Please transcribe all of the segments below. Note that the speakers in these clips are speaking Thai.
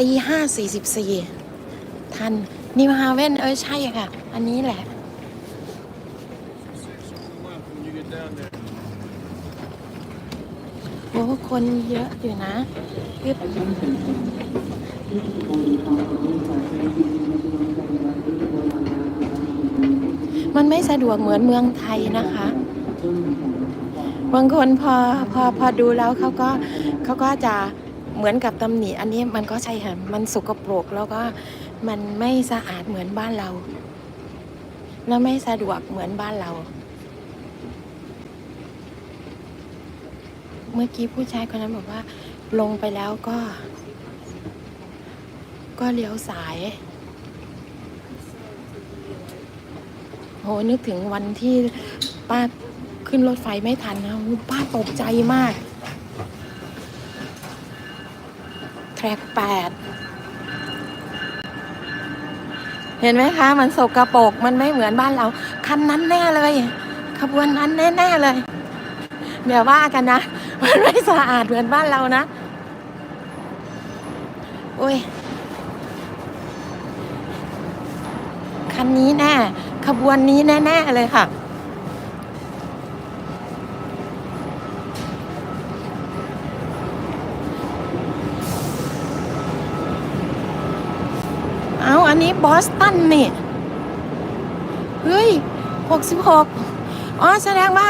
ตีห้าสี่สิบสี่ทันนิวฮาเวนเออใช่ค่ะ อันนี้แหละ โอ้คนเยอะอยู่นะปึ๊บมันไม่สะดวกเหมือนเมืองไทยนะคะ บางคนพอพอพอดูแล้วเขาก็เขาก็จะ เหมือนกับตำหนิอันนี้มันก็ใช่ค่ะ มันสกปรกแล้วก็มันไม่สะอาดเหมือนบ้านเรา แล้วไม่สะดวกเหมือนบ้านเรา เมื่อกี้ผู้ชายคนนั้นบอกว่า ลงไปแล้วก็ ก็เลี้ยวสายโหนึกถึงวันที่ป้าขึ้นรถไฟไม่ทันนะป้าตกใจมาก แทร็กแปดเห็นไหมคะ มันสกรปรกมันไม่เหมือนบ้านเรา คันนั้นแน่เลย ขบวนนั้นแน่ๆเลยเดี๋ยวว่ากันนะ มันไม่สะอาดเหมือนบ้านเรานะโอ้ยคันนี้แน่ ขบวนนี้แน่ ๆ เลยค่ะ เอาอั นี้บอสตันนี่ เฮ้ยหกสิบหกอ๋อ แสดงว่า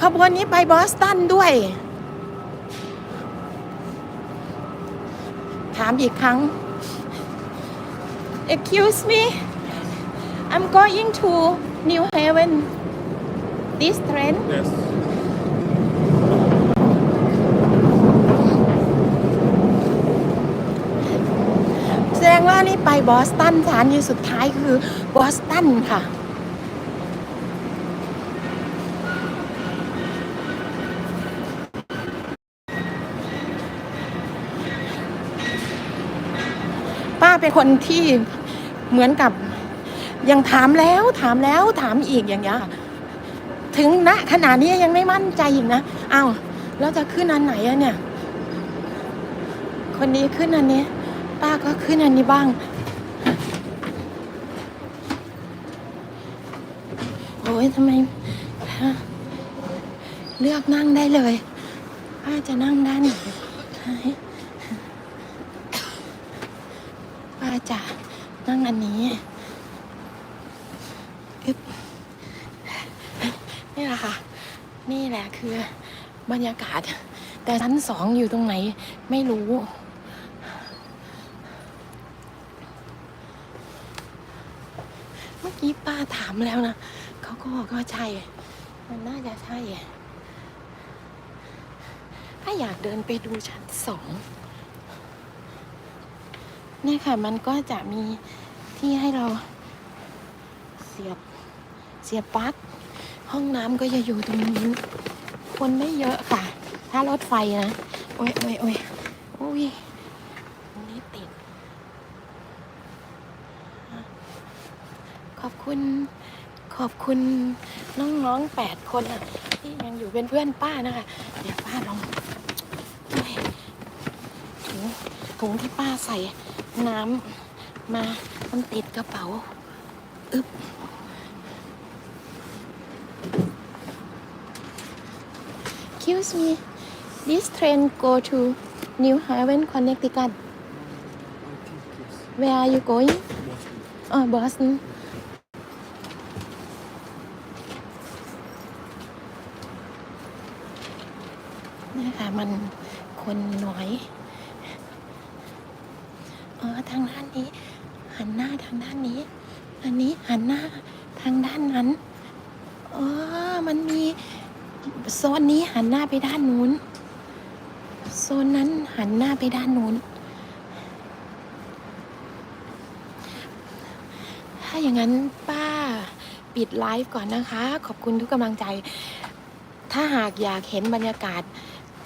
ขบวนนี้ไปบอสตันด้วย ถามอีกครั้ง Excuse me I'm going to New Haven this train Yes. แสดงว่านี่ไปบอสตันสถานีสุดท้ายคือบอสตันค่ะ ป้าเป็นคนที่เหมือนกับยังถามแล้วถามแล้วถามอีกอย่างเงี้ยถึงณขณะนี้ยังไม่มั่นใจอีกนะอ้าวแล้วจะขึ้นอันไหนอะเนี่ย คนนี้ขึ้นอันนี้ ป้าก็ขึ้นอันนี้บ้าง โอ้ยทำไม เลือกนั่งได้เลย ป้าจะนั่งด้านไหนป้าจะนั่งอันนี้อึบนี่แหละค่ะ นี่แหละคือบรรยากาศ แต่ชั้นสองอยู่ตรงไหนไม่รู้ เมื่อ กี้ป้าถามแล้วนะเขาก็บอกว่าใช่ มันน่าจะใช่ ถ้าอยากเดินไปดูชั้นสองเนี่ยค่ะ มันก็จะมีที่ให้เราเสียบเสียบปลั๊กห้องน้ำก็จะอยู่ตรงนี้ คนไม่เยอะค่ะ ถ้ารถไฟนะ โอ้ยโอ้ยโอ้ยโอ้ยตรงนี้ติด ขอบ คุณขอบคุณน้องๆแปดคนอะ ที่ยังอยู่เป็นเพื่อนป้านะคะ เดี๋ยวป้าลองเฮ้ยถุงถุงที่ป้าใส่น้ำมามันติดกระเป๋าอึ๊บ Excuse me this train go to New Haven Connecticut Where are you going? Oh Boston นี่ค่ะมันคนน้อยอ๋อทางด้านนี้ หันหน้าทางด้านนี้ อันนี้หันหน้าทางด้านนั้นอ๋อมันมีโซนนี้หันหน้าไปด้านนู้น โซนนั้นหันหน้าไปด้านนู้น ถ้าอย่างนั้นป้าปิดไลฟ์ก่อนนะคะ ขอบคุณทุกกำลังใจ ถ้าหากอยากเห็นบรรยากาศ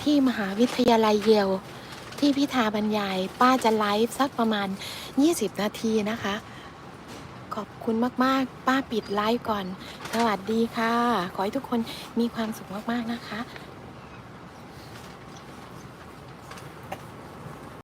ที่มหาวิทยาลัยเยล ที่พิธาบรรยาย ป้าจะไลฟ์สักประมาณ 20 นาทีนะคะ ขอบคุณมากๆ ป้าปิดไลฟ์ก่อน สวัสดีค่ะ ขอให้ทุกคนมีความสุขมากๆนะคะ